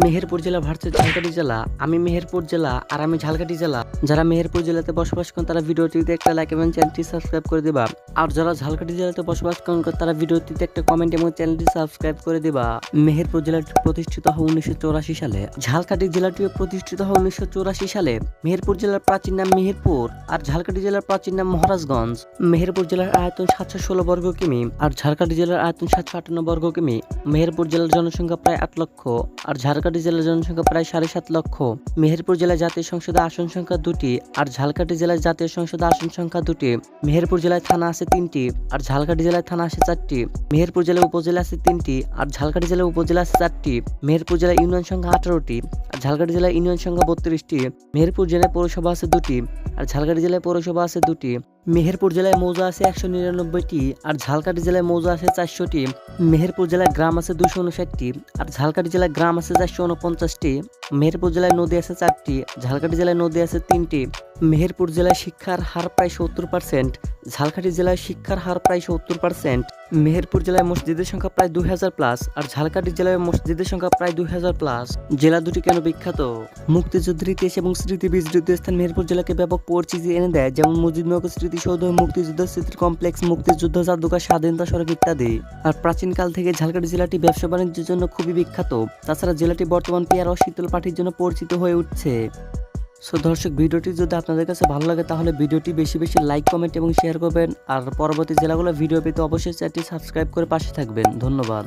মেহেরপুর জেলা ভার্সেস ঝালকাটি জেলা, আমি মেহেরপুর জেলা আর আমি ঝালকাঠি জেলা। যারা মেহেরপুর জেলাতে বসবাস করেন, তারা ভিডিওটিতে একটা লাইক এবং চ্যানেলটি সাবস্ক্রাইব করে দিবা। আর যারা ঝালকাঠি জেলাতে বসবাস করেন, তারা ভিডিওটিতে একটা কমেন্ট এবং চ্যানেলটি সাবস্ক্রাইব করে দিবা। মেহেরপুর জেলাটি প্রতিষ্ঠিত হয় উনিশশো সালে। ঝালকাঠি জেলাটিও প্রতিষ্ঠিত হয় উনিশশো সালে। মেহেরপুর জেলার প্রাচীন নাম মেহেরপুর আর ঝালকাঠি জেলার প্রাচীন নাম মহারাজগঞ্জ। মেহেরপুর জেলার আয়তন সাতশো ষোলো বর্গ কিমি আর ঝালকাঠি জেলার আয়তন সাতশো আটান্ন বর্গ কিমি। মেহেরপুর জেলার জনসংখ্যা প্রায় আট লক্ষ আর ঝালকাঠি জেলার জনসংখ্যা প্রায় সাড়ে সাত লক্ষ। মেহেরপুর জেলায় জাতীয় সংসদে আসন সংখ্যা দুটি আর ঝালকাঠি জেলায় জাতীয় সংসদে আসন সংখ্যা দুটি। মেহেরপুর জেলায় থানা আছে তিনটি আর ঝালকাঠি জেলায় থানা আছে চারটি। মেহেরপুর জেলায় উপজেলা আছে তিনটি আর ঝালকাঠি জেলায় উপজেলা আছে চারটি। মেহেরপুর জেলায় ইউনিয়ন সংখ্যা আঠারোটি আর ঝালকাঠি জেলায় ইউনিয়ন সংখ্যা বত্রিশটি। মেহেরপুর জেলায় পৌরসভা আছে দুটি আর ঝালকাঠি জেলায় পৌরসভা আছে দুটি। মেহেরপুর জেলায় মৌজা আছে একশো নিরানব্বইটি, আর ঝালকাঠি জেলায় মৌজা আছে চারশোটি। মেহেরপুর জেলায় গ্রাম আছে দুশো উনষাটটি আর ঝালকাঠি জেলায় গ্রাম আছে চারশো উনপঞ্চাশটি মেহেরপুর জেলায় নদী আছে চারটি, ঝালকাঠি জেলায় নদী আছে তিনটি। মেহেরপুর জেলায় শিক্ষার হার প্রায় সত্তর পার্সেন্ট ঝালকাঠি জেলায় শিক্ষার হার প্রায় সত্তর পার্সেন্ট মেহেরপুর জেলায় মসজিদের সংখ্যা প্রায় দুই হাজার প্লাস আর ঝালকাঠি জেলায় মসজিদের সংখ্যা প্রায় দুই হাজার প্লাস জেলা দুটি কেন বিখ্যাত? মুক্তিযুদ্ধের ইতিহাস এবং স্মৃতি বিজড়িত স্থান মেহেরপুর জেলাকে ব্যাপক পরিচিতি এনে দেয়, যেমন মুজিবনগর স্মৃতিসৌধ মুক্তিযুদ্ধ স্মৃতি কমপ্লেক্স, মুক্তিযুদ্ধ, জাদুঘর, স্বাধীনতা সড়ক ইত্যাদি। আর প্রাচীনকাল থেকে ঝালকাঠি জেলাটি ব্যবসা বাণিজ্যের জন্য খুবই বিখ্যাত। তাছাড়া জেলাটি বর্তমান পেয়ারা ও শীতল পাটির জন্য পরিচিত হয়ে উঠছে। সো দর্শক, ভিডিওটি যদি আপনাদের কাছে ভালো লাগে, তাহলে ভিডিওটি বেশি বেশি লাইক কমেন্ট এবং শেয়ার করবেন। আর পরবর্তী জেলাগুলো ভিডিও পেতে অবশ্যই চ্যানেলটি সাবস্ক্রাইব করে পাশে থাকবেন। ধন্যবাদ।